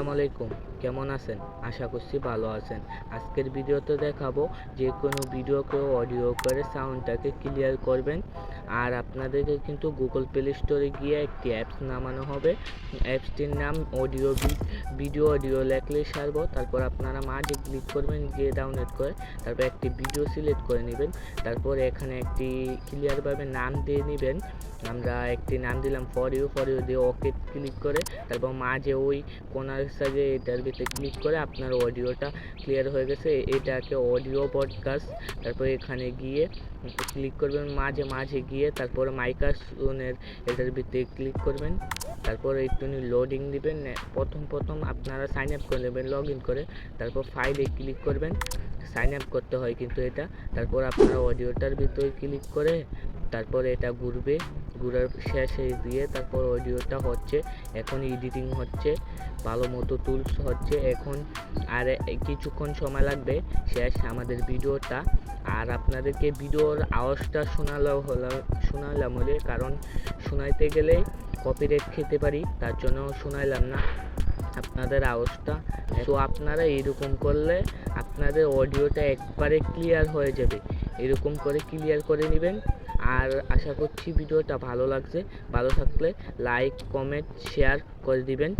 আসসালামু আলাইকুম। কেমন আছেন? আশা করছি ভালো আছেন। আজকের ভিডিওতে দেখাবো যে কোনো ভিডিওকে অডিও করে সাউন্ডটাকে ক্লিয়ার করবেন। আর আপনাদেরকে কিন্তু গুগল প্লে স্টোরে গিয়ে একটি অ্যাপস নামানো হবে। অ্যাপসটির নাম অডিও ভিডিও অডিও লেখলেই সারবো। তারপর আপনারা মাঝে ক্লিক করবেন, গিয়ে ডাউনলোড করে তারপর একটি ভিডিও সিলেক্ট করে নেবেন। তারপর এখানে একটি ক্লিয়ারভাবে নাম দিয়ে নেবেন। আমরা একটি নাম দিলাম ফর ইউ ফর ইউ দিয়ে ওকে ক্লিক করে তারপর মাঝে ওই কোনার সাইডে এটার ভিতরে ক্লিক করে আপনার অডিওটা ক্লিয়ার হয়ে গেছে। এটাকে অডিও পডকাস্ট তারপর এখানে গিয়ে ক্লিক করবেন। মাঝে মাঝে গিয়ে তারপর মাইক্রোফোনের এটার ভিতরে ক্লিক করবেন। তারপর একটু লোডিং দিবেন। প্রথম প্রথম আপনারা সাইন আপ করে নেবেন লগ ইন করে। তারপর ফাইলে ক্লিক করবেন। সাইন আপ করতে হয় কিন্তু এটা। তারপর আপনারা অডিওটার ভিতরে ক্লিক করে তারপর এটা ঘুরবে, ঘুরার শেষে দিয়ে তারপর অডিওটা হচ্ছে, এখন এডিটিং হচ্ছে, ভালো মতো টুলস হচ্ছে, এখন আর কিছুক্ষণ সময় লাগবে শেষ আমাদের ভিডিওটা। আর আপনাদেরকে ভিডিওর আওয়াজটা শোনালো হলো, শোনালাম হলে কারণ শোনাইতে গেলে কপিরাইট খেতে পারি, তার জন্য শোনাইলাম না আপনাদের আওয়াজটা। তো আপনারা এরকম করলে আপনাদের অডিওটা একবারে ক্লিয়ার হয়ে যাবে। এরকম করে ক্লিয়ার করে নেবেন। আর আশা করছি ভিডিওটা ভালো লাগছে। ভালো থাকলে লাইক কমেন্ট শেয়ার করে দিবেন।